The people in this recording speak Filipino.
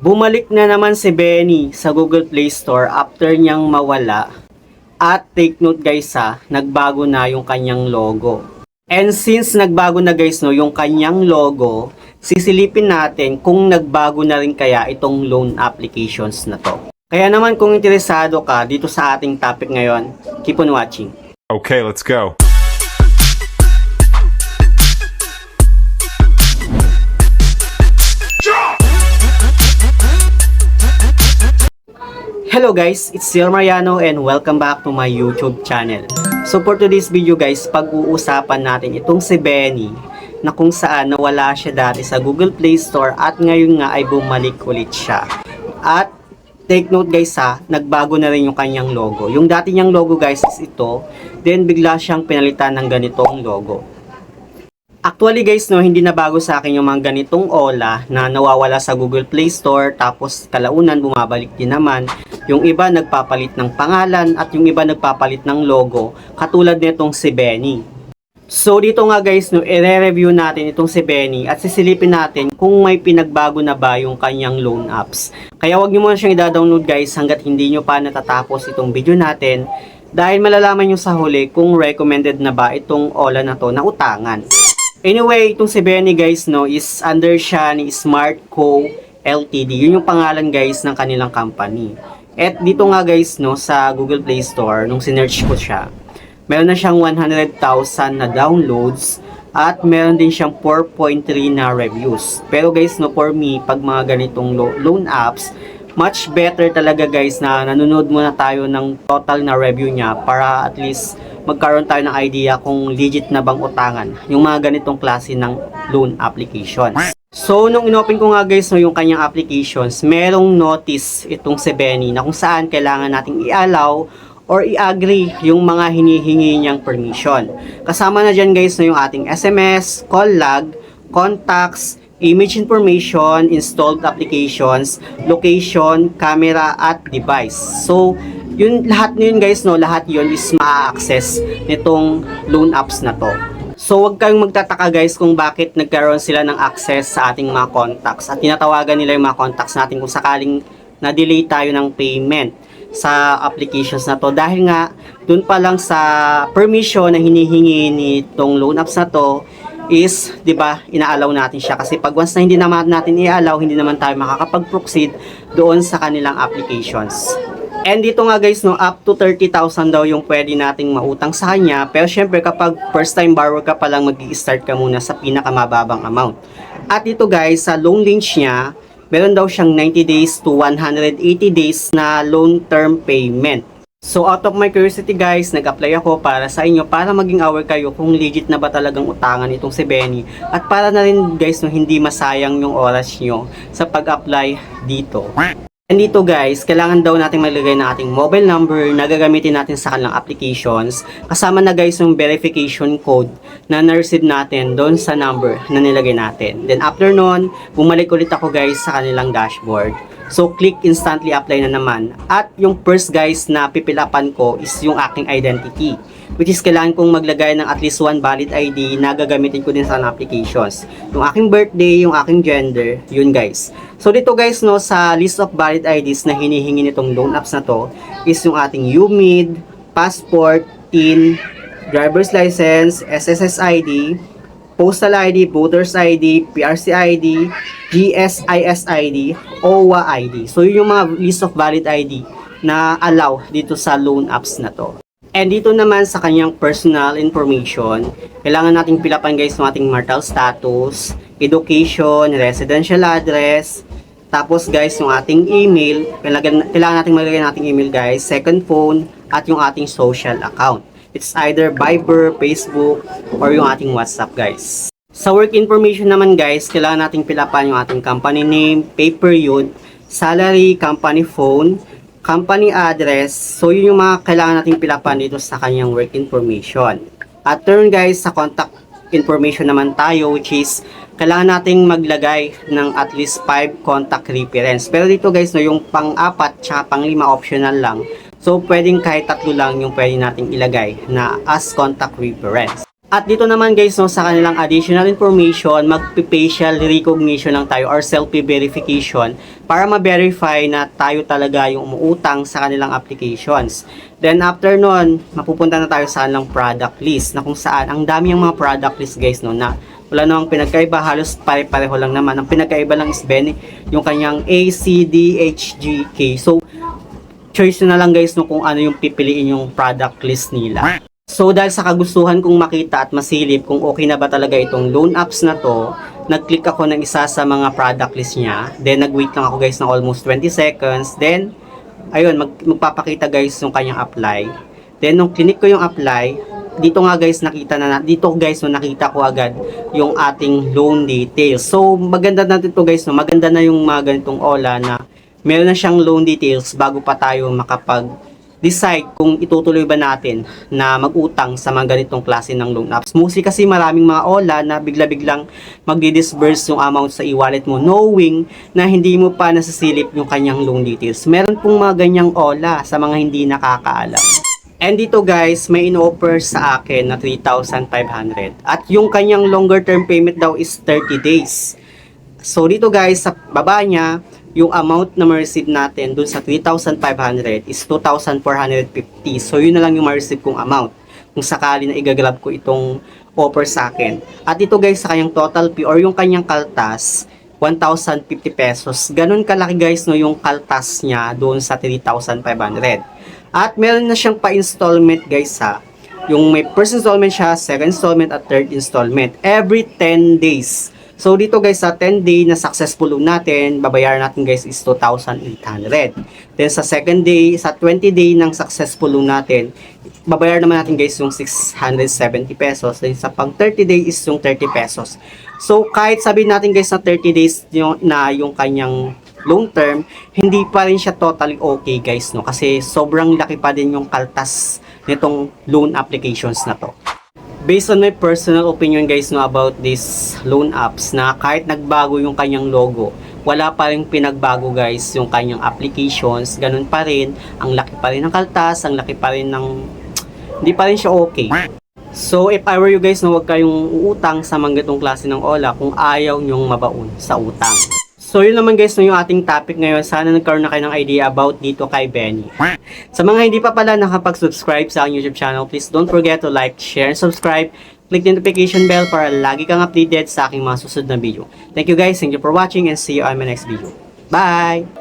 Bumalik na naman si Benny sa Google Play Store after niyang mawala. At take note guys ha, nagbago na yung kanyang logo. And since nagbago na guys no, yung kanyang logo, sisilipin natin kung nagbago na rin kaya itong loan applications na to. Kaya naman kung interesado ka dito sa ating topic ngayon, keep on watching. Okay, let's go. Hello guys, it's Sir Mariano and welcome back to my YouTube channel. So for today's video guys, pag-uusapan natin itong si Benny na kung saan nawala siya dati sa Google Play Store at ngayon nga ay bumalik ulit siya. At take note guys ha, nagbago na rin yung kanyang logo. Yung dati niyang logo guys is ito, then bigla siyang pinalitan ng ganitong logo. Actually guys, no, hindi na bago sa akin yung mga ganitong Ola na nawawala sa Google Play Store tapos kalaunan bumabalik din naman. Yung iba nagpapalit ng pangalan at yung iba nagpapalit ng logo katulad nitong si Benny. So dito nga guys, no, i-review natin itong si Benny at sisilipin natin kung may pinagbago na ba yung kanyang loan apps. Kaya wag niyo muna siyang i-download guys hanggat hindi niyo pa natatapos itong video natin dahil malalaman niyo sa huli kung recommended na ba itong Ola na to na utangan. Anyway, itong si Benny guys no is under siya ni Smart Co Ltd. Yun yung pangalan guys ng kanilang company. At dito nga guys no sa Google Play Store nung sinearch ko siya. Meron na siyang 100,000 na downloads at meron din siyang 4.3 na reviews. Pero guys no for me pag mga ganitong lo- loan apps much better talaga guys na nanonood muna tayo ng total na review niya para at least magkaroon tayo ng idea kung legit na bang utangan yung mga ganitong klase ng loan applications. So, nung inopen ko nga guys no, yung kanyang applications, merong notice itong si Benny na kung saan kailangan nating i-allow or i-agree yung mga hinihingi niyang permission. Kasama na dyan guys no, yung ating SMS, call log, contacts, image information, installed applications, location, camera, at device. So, yun lahat na yun guys no, lahat yun is ma-access nitong loan apps na to. So, wag kayong magtataka guys kung bakit nagkaroon sila ng access sa ating mga contacts at tinatawagan nila yung mga contacts natin kung sakaling na-delay tayo ng payment sa applications na to dahil nga dun pa lang sa permission na hinihingi nitong loan apps na to is 'di ba inaalaw natin siya kasi pag once na hindi naman natin i-allow hindi naman tayo makakapag-proceed doon sa kanilang applications. And dito nga guys, no, up to 30,000 daw yung pwede nating mautang sa kanya. Pero syempre kapag first time borrower ka pa lang, mag-start ka muna sa pinakamababang amount. At dito guys, sa loan range niya, meron daw siyang 90 days to 180 days na loan term payment. So out of my curiosity guys, nag-apply ako para sa inyo para maging aware kayo kung legit na ba talagang utangan itong si Benny at para na rin guys no hindi masayang yung oras nyo sa pag-apply dito. And dito guys, kailangan daw natin maglagay ng ating mobile number na gagamitin natin sa kanilang applications. Kasama na guys yung verification code na na-receive natin doon sa number na nilagay natin. Then after nun, bumalik ulit ako guys sa kanilang dashboard. So click instantly apply na naman. At yung first guys na pipilapan ko is yung aking identity. Which is kailangan kong maglagay ng at least one valid ID na gagamitin ko din sa applications. Yung aking birthday, yung aking gender, yun guys. So dito guys no sa list of valid IDs na hinihingi nitong loan apps na to is yung ating UMID, passport, TIN, driver's license, SSS ID, postal ID, voter's ID, PRC ID, GSIS ID, OWA ID. So yun yung mga list of valid ID na allow dito sa loan apps na to. And dito naman sa kanyang personal information, kailangan nating pilapan guys ng ating marital status, education, residential address, tapos guys yung ating email, kailangan, kailangan nating maglagay ng ating email guys, second phone, at yung ating social account. It's either Viber, Facebook, or yung ating WhatsApp guys. Sa work information naman guys, kailangan nating pilapan yung ating company name, pay period, salary, company phone, company address. So, yun yung mga kailangan nating pilapan dito sa kanyang work information. At turn guys, sa contact information naman tayo, which is, kailangan nating maglagay ng at least 5 contact reference. Pero dito guys, no, yung pang-apat tsaka pang-lima optional lang. So, pwedeng kahit tatlo lang yung pwede nating ilagay na as contact reference. At dito naman guys, no, sa kanilang additional information, magpi-facial recognition lang tayo or selfie verification para ma-verify na tayo talaga yung umuutang sa kanilang applications. Then after nun, mapupunta na tayo sa kanilang product list na kung saan ang dami yung mga product list guys no na wala namang pinagkaiba, halos pare-pareho lang naman. Ang pinagkaiba lang is Benny, yung kanyang A, C, D, H, G, K. So, choice na lang guys no kung ano yung pipiliin yung product list nila. So dahil sa kagustuhan kong makita at masilip kung okay na ba talaga itong loan apps na to, nag-click ako ng isa sa mga product list niya. Then nag-wait lang ako guys ng almost 20 seconds. Then ayun, mag magpapakita guys yung kanyang apply. Then nung click ko yung apply, dito nga guys nakita na dito guys no nakita ko agad yung ating loan details. So maganda na dito guys no, maganda na yung mga ganitong ola na meron na siyang loan details bago pa tayo makapag decide kung itutuloy ba natin na mag-utang sa mga ganitong klase ng loan apps. Mostly kasi maraming mga ola na bigla-biglang magdi-disburse yung amount sa e-wallet mo knowing na hindi mo pa nasasilip yung kanyang loan details. Meron pong mga ganyang ola sa mga hindi nakakaalam. And dito guys, may in-offer sa akin na 3,500. At yung kanyang longer term payment daw is 30 days. So dito guys, sa baba niya, yung amount na ma-receive natin dun sa 3,500 is 2,450. So yun na lang yung ma-receive kong amount kung sakali na igagrab ko itong offer sa akin. At ito guys, sa kanyang total fee or yung kanyang kaltas, 1,050 pesos. Ganun kalaki guys no yung kaltas niya doon sa 3,500. At meron na siyang pa-installment guys ha. Yung may first installment siya, second installment at third installment every 10 days. So dito guys sa 10 day na successful loan natin, babayaran natin guys is 2,800. Then sa second day, sa 20 day ng successful loan natin, babayaran naman natin guys yung 670 pesos. Then sa pang 30 day is yung 30 pesos. So kahit sabihin natin guys na 30 days yung, na yung kanyang long term, hindi pa rin siya totally okay guys no kasi sobrang laki pa din yung kaltas nitong loan applications na to based on my personal opinion guys no about this loan apps na kahit nagbago yung kanyang logo wala pa rin pinagbago guys yung kanyang applications. Ganun pa rin. Ang laki pa rin ng kaltas ang laki pa rin ng hindi pa rin siya okay. So if I were you guys no wag kayong uutang sa mga klase ng ola kung ayaw nyong mabaon sa utang So yun naman guys no yung ating topic ngayon. Sana nagkaroon na kayo ng idea about dito kay Benny. Sa mga hindi pa pala nakapag-subscribe sa aking YouTube channel, please don't forget to like, share, and subscribe. Click the notification bell para lagi kang updated sa aking mga susunod na video. Thank you guys, thank you for watching, and see you on my next video. Bye!